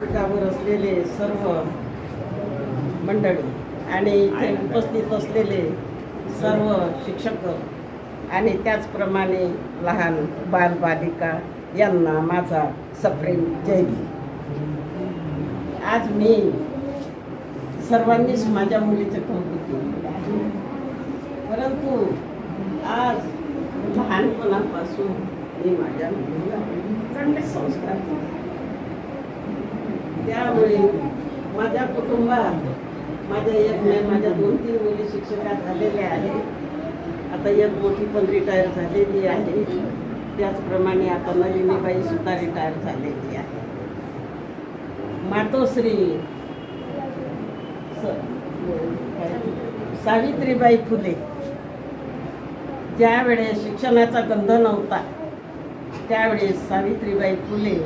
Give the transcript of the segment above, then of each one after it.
पीठावर असलेले सर्व मंडळी आणि इथे उपस्थित असलेले सर्व शिक्षक आणि त्याचप्रमाणे लहान बालबालिका यांना माझा सप्रेम जय. आज मी सर्वांनीच माझ्या मुलीचे कौतुक आहे. परंतु आज लहानपणापासून मी माझ्या मुलीला चांगले संस्कार त्यामुळे माझ्या कुटुंबात माझ्या एक नाही माझ्या दोन तीन मुली शिक्षका झालेल्या आहेत. आता एक मोठी पण रिटायर झालेली आहे. त्याचप्रमाणे आता नलिनीबाई सुद्धा रिटायर झालेली आहे. मातोश्री स- सावित्रीबाई फुले. ज्यावेळेस शिक्षणाचा गंध नव्हता त्यावेळेस सावित्रीबाई फुले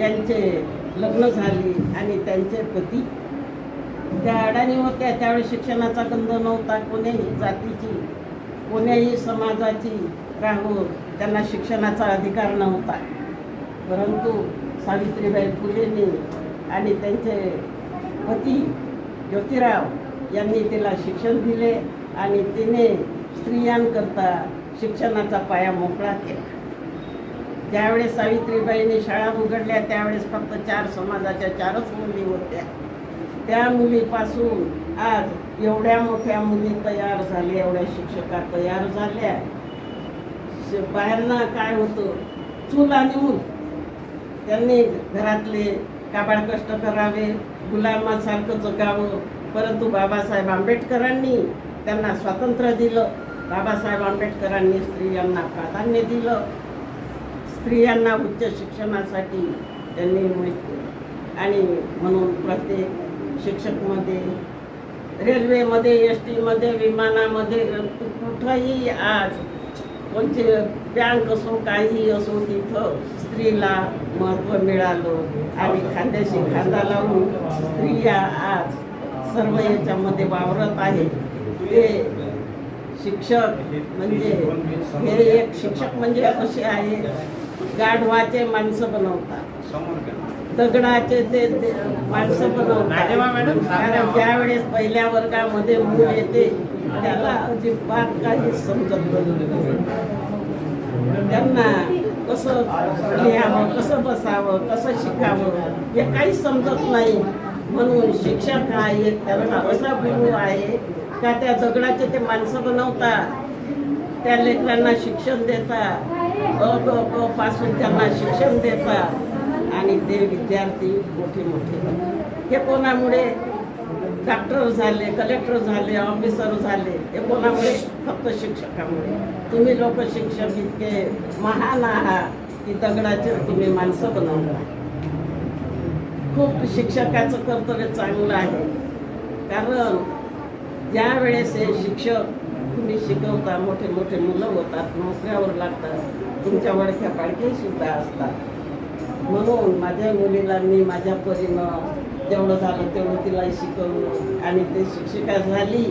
यांचे लग्न झाली आणि त्यांचे पती. त्या अडाणी होत्या त्यावेळेस शिक्षणाचा गंध नव्हता. कोण्याही जातीची कोण्याही समाजाची राहून त्यांना शिक्षणाचा अधिकार नव्हता. परंतु सावित्रीबाई फुलेंनी आणि त्यांचे पती ज्योतिराव यांनी तिला शिक्षण दिले आणि तिने स्त्रियांकरता शिक्षणाचा पाया मोकळा केला. ज्यावेळेस सावित्रीबाईंनी शाळा उघडल्या त्यावेळेस फक्त चार समाजाच्या चारच मुली होत्या. त्या मुलीपासून आज एवढ्या मोठ्या मुली तयार झाल्या एवढ्या शिक्षका तयार झाल्या. बाहेरनं बायांना काय होतं? चूल आणि मूल त्यांनी घरातले काबाड कष्ट करावे गुलामासारखं जगावं परंतु बाबासाहेब आंबेडकरांनी त्यांना स्वातंत्र्य दिलं. बाबासाहेब आंबेडकरांनी स्त्रियांना प्राधान्य दिलं. स्त्रियांना उच्च शिक्षणासाठी त्यांनी माहीत केलं. आणि म्हणून प्रत्येक शिक्षकमध्ये रेल्वेमध्ये एस टीमध्ये विमानामध्ये कुठंही आज कोणते बँक असो काही असो तिथं स्त्रीला महत्त्व मिळालं. आणि खांद्याशी खांदा लावून स्त्रिया आज सर्व याच्यामध्ये वावरत आहे ते शिक्षक म्हणजे हे एक शिक्षक म्हणजे असे आहे गाढवाचे माणसं बनवतात. दगडाचे ते माणसं बनवतात. ज्यावेळेस पहिल्या वर्गामध्ये मूल येते त्याला अजिबात काही समजत नाही. त्यांना कसं लिहावं कसं बसावं कसं शिकावं हे काही समजत नाही. म्हणून शिक्षक हा एक त्यांना असा गुरु आहे का त्या दगडाचे ते माणसं बनवतात. त्या लेकरांना शिक्षण देता. अ क क पासून त्यांना शिक्षण देता. आणि ते विद्यार्थी मोठे मोठे. हे कोणामुळे डॉक्टर झाले कलेक्टर झाले ऑफिसर झाले हे कोणामुळे? फक्त शिक्षकामुळे. तुम्ही लोक शिक्षक इतके महान आहात की दगडाचे तुम्ही माणसं बनवलं खूप शिक्षकाचं कर्तव्य चांगलं आहे. कारण ज्यावेळेस हे शिक्षक तुम्ही शिकवता मोठे मोठे मुलं होतात नोकऱ्यावर लागतात तुमच्या वडख्या पाडख्या सुद्धा असतात. म्हणून माझ्या मुलीला मी माझ्या परीनं जेवढं झालं तेवढं तिला शिकवलं आणि ते शिक्षिका झाली.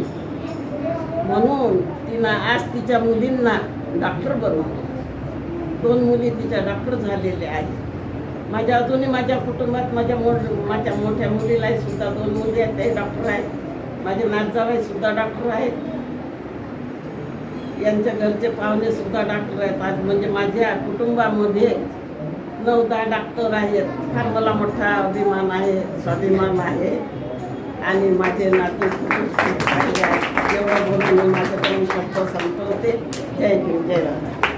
म्हणून तिनं आज तिच्या मुलींना डॉक्टर बनवलं. दोन मुली तिच्या डॉक्टर झालेल्या आहेत. माझ्या अजूनही माझ्या कुटुंबात माझ्या मोठ माझ्या मोठ्या मुलीला सुद्धा दोन मुली आहेत ते डॉक्टर आहेत. माझे नातजावाई सुद्धा डॉक्टर आहेत. यांच्या घरचे पाहुणे सुद्धा डॉक्टर आहेत. आज म्हणजे माझ्या कुटुंबामध्ये नऊ दहा डॉक्टर आहेत. फार मला मोठा अभिमान आहे स्वाभिमान आहे. आणि माझे नातू खूप आहेत. बोलून मी माझं शब्द संपवते. जय जय राधा